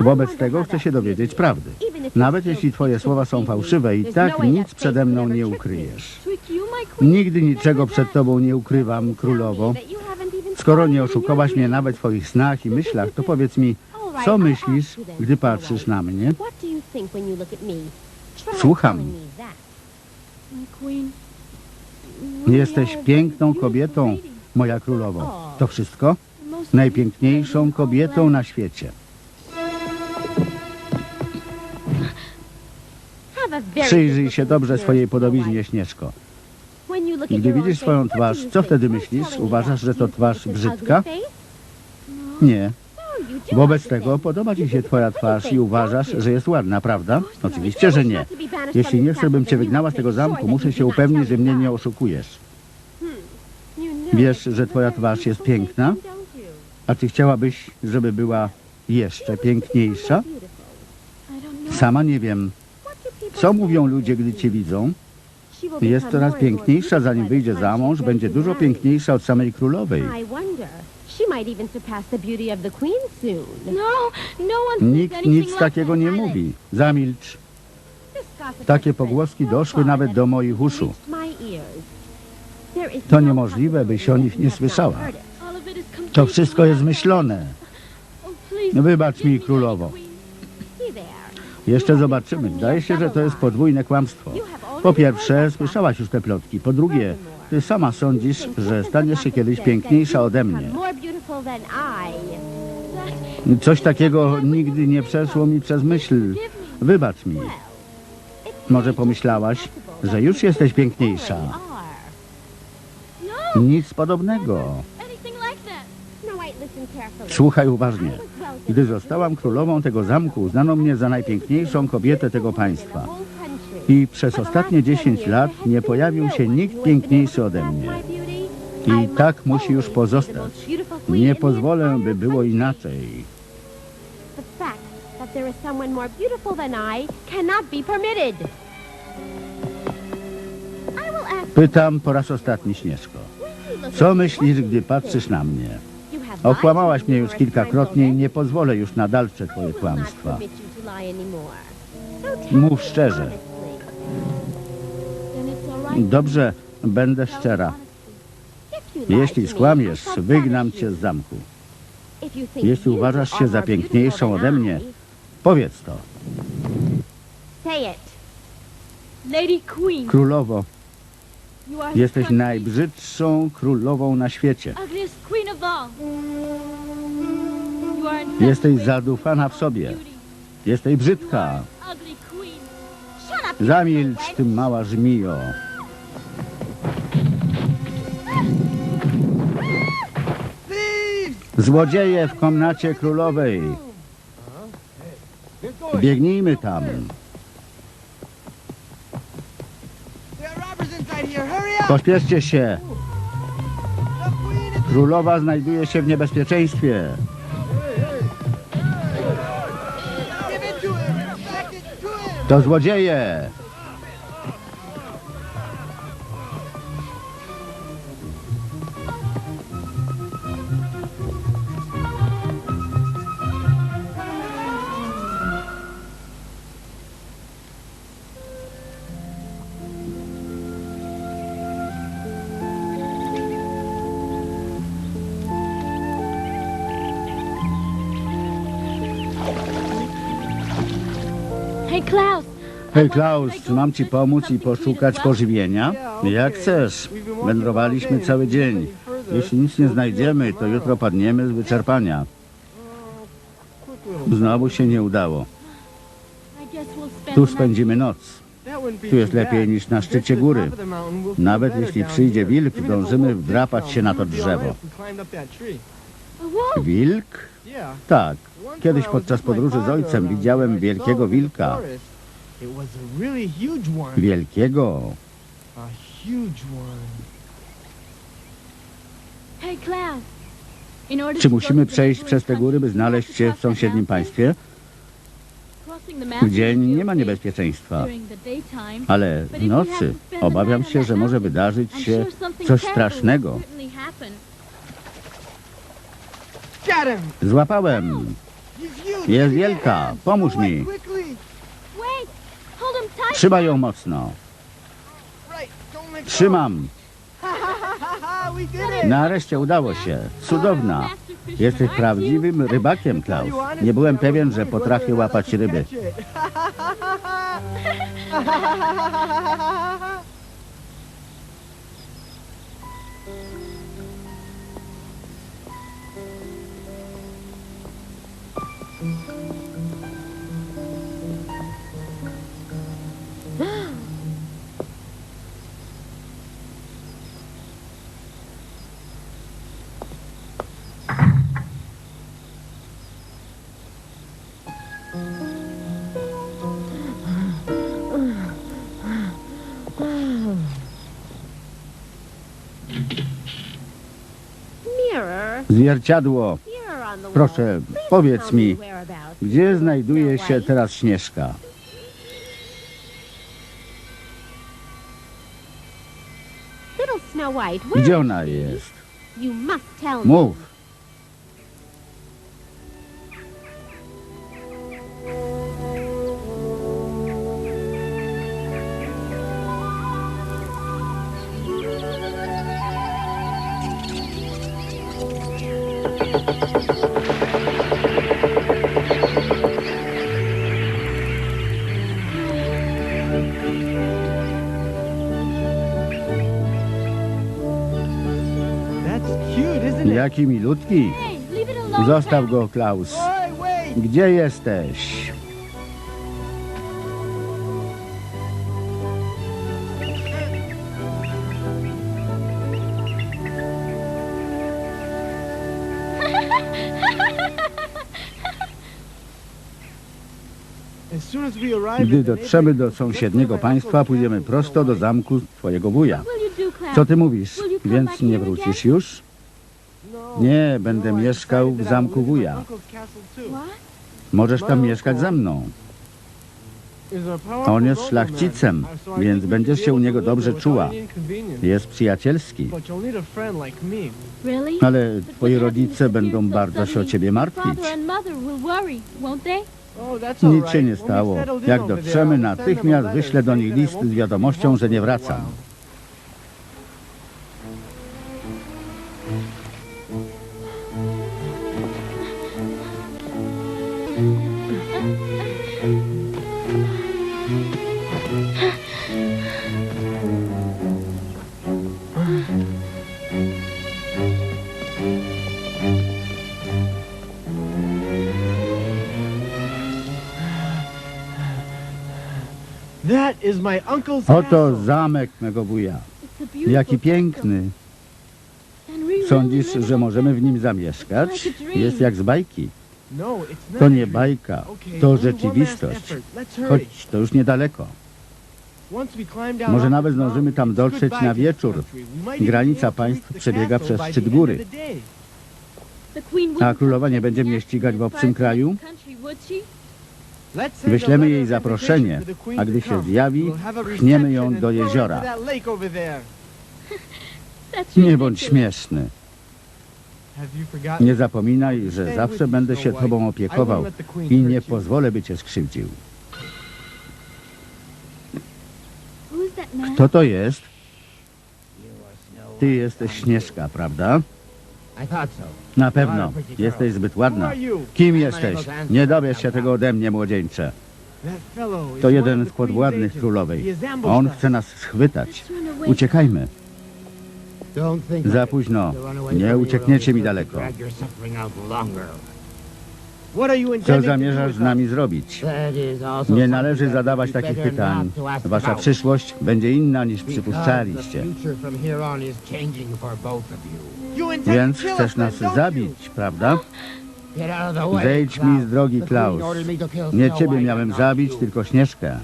Wobec tego chcę się dowiedzieć prawdy. Nawet jeśli twoje słowa są fałszywe, i tak nic przede mną nie ukryjesz. Nigdy niczego przed tobą nie ukrywam, królowo. Skoro nie oszukałaś mnie nawet w twoich snach i myślach, to powiedz mi, co myślisz, gdy patrzysz na mnie? Słucham. Jesteś piękną kobietą, moja królowo. To wszystko? Najpiękniejszą kobietą na świecie. Przyjrzyj się dobrze swojej podobiznie, Śnieżko. Gdy widzisz swoją twarz, co wtedy myślisz? Uważasz, że to twarz brzydka? Nie. Wobec tego podoba ci się twoja twarz i uważasz, że jest ładna, prawda? Oczywiście, że nie. Jeśli nie chcę, bym cię wygnała z tego zamku, muszę się upewnić, że mnie nie oszukujesz. Wiesz, że twoja twarz jest piękna? A czy chciałabyś, żeby była jeszcze piękniejsza? Sama nie wiem. Co mówią ludzie, gdy cię widzą? Jest coraz piękniejsza, zanim wyjdzie za mąż, będzie dużo piękniejsza od samej królowej. No, Nikt nic takiego nie mówi. Zamilcz. Takie pogłoski doszły nawet do moich uszu. To niemożliwe, byś o nich nie słyszała. To wszystko jest myślone. Wybacz mi, królowo. Jeszcze zobaczymy. Zdaje się, że to jest podwójne kłamstwo. Po pierwsze, słyszałaś już te plotki. Po drugie, ty sama sądzisz, że staniesz się kiedyś piękniejsza ode mnie. Coś takiego nigdy nie przeszło mi przez myśl. Wybacz mi. Może pomyślałaś, że już jesteś piękniejsza. Nic podobnego. Słuchaj uważnie. Gdy zostałam królową tego zamku, uznano mnie za najpiękniejszą kobietę tego państwa. I przez ostatnie 10 lat nie pojawił się nikt piękniejszy ode mnie. I tak musi już pozostać. Nie pozwolę, by było inaczej. The fact that there is someone more beautiful than I cannot be permitted. I will ask Pytam po raz ostatni, Śnieżko. Co myślisz, gdy patrzysz na mnie? Okłamałaś mnie już kilkakrotnie i nie pozwolę już na dalsze twoje kłamstwa. Mów szczerze. Dobrze, będę szczera. Jeśli skłamiesz, wygnam cię z zamku. Jeśli uważasz się za piękniejszą ode mnie, powiedz to. Królowo, jesteś najbrzydszą królową na świecie. Jesteś zadufana w sobie. Jesteś brzydka. Zamilcz, ty mała żmijo. Złodzieje w komnacie królowej. Biegnijmy tam. Pośpieszcie się. Królowa znajduje się w niebezpieczeństwie. To złodzieje. Hey Klaus, Hej Klaus, mam ci pomóc i poszukać pożywienia? Jak chcesz. Wędrowaliśmy cały dzień. Jeśli nic nie znajdziemy, to jutro padniemy z wyczerpania. Znowu się nie udało. Tu spędzimy noc. Tu jest lepiej niż na szczycie góry. Nawet jeśli przyjdzie wilk, dążymy wdrapać się na to drzewo. Wilk? Tak. Kiedyś podczas podróży z ojcem widziałem wielkiego wilka. Wielkiego. Czy musimy przejść przez te góry, by znaleźć się w sąsiednim państwie? W dzień nie ma be niebezpieczeństwa, ale w nocy obawiam się, że może wydarzyć się coś strasznego. Złapałem. Jest wielka. Pomóż mi. Trzymaj ją mocno. Trzymam. Nareszcie udało się. Cudowna. Jesteś prawdziwym rybakiem, Klaus. Nie byłem pewien, że potrafię łapać ryby. Zwierciadło. Proszę, powiedz mi, gdzie znajduje się teraz Śnieżka? Gdzie ona jest? Mów. Jaki milutki. Zostaw go, Klaus. Gdzie jesteś? Gdy dotrzemy do sąsiedniego państwa, pójdziemy prosto do zamku twojego wuja. Co ty mówisz? Więc nie wrócisz już? Nie, będę mieszkał w zamku wuja. Możesz tam mieszkać ze mną. On jest szlachcicem, więc będziesz się u niego dobrze czuła. Jest przyjacielski. Ale twoi rodzice będą bardzo się o ciebie martwić. Oh, Nic się nie stało. Jak dotrzemy, natychmiast wyślę do nich list z wiadomością, że nie wracam. Oto zamek mego wuja. Jaki piękny. Sądzisz, że możemy w nim zamieszkać? Jest jak z bajki. No, To nie bajka, to rzeczywistość. Chodź, to już niedaleko. Może nawet zdążymy tam dotrzeć na wieczór. Granica państw przebiega przez szczyt góry. A królowa nie będzie mnie ścigać w obcym kraju? Wyślemy jej zaproszenie, a gdy się zjawi, pchniemy ją do jeziora. Nie bądź śmieszny. Nie zapominaj, że zawsze będę się tobą opiekował i nie pozwolę, by cię skrzywdził. Kto to jest? Ty jesteś Śnieżka, prawda? Na pewno. Jesteś zbyt ładna. Kim jesteś? Nie dowiesz się tego ode mnie, młodzieńcze. To jeden z podwładnych królowej. On chce nas schwytać. Uciekajmy. Za późno. Nie uciekniecie mi daleko. Co zamierzasz z nami zrobić? Nie należy zadawać takich pytań. Wasza przyszłość będzie inna niż przypuszczaliście. Więc chcesz nas zabić, prawda? Zejdź mi z drogi, Klaus. Nie ciebie miałem zabić, tylko Śnieżkę.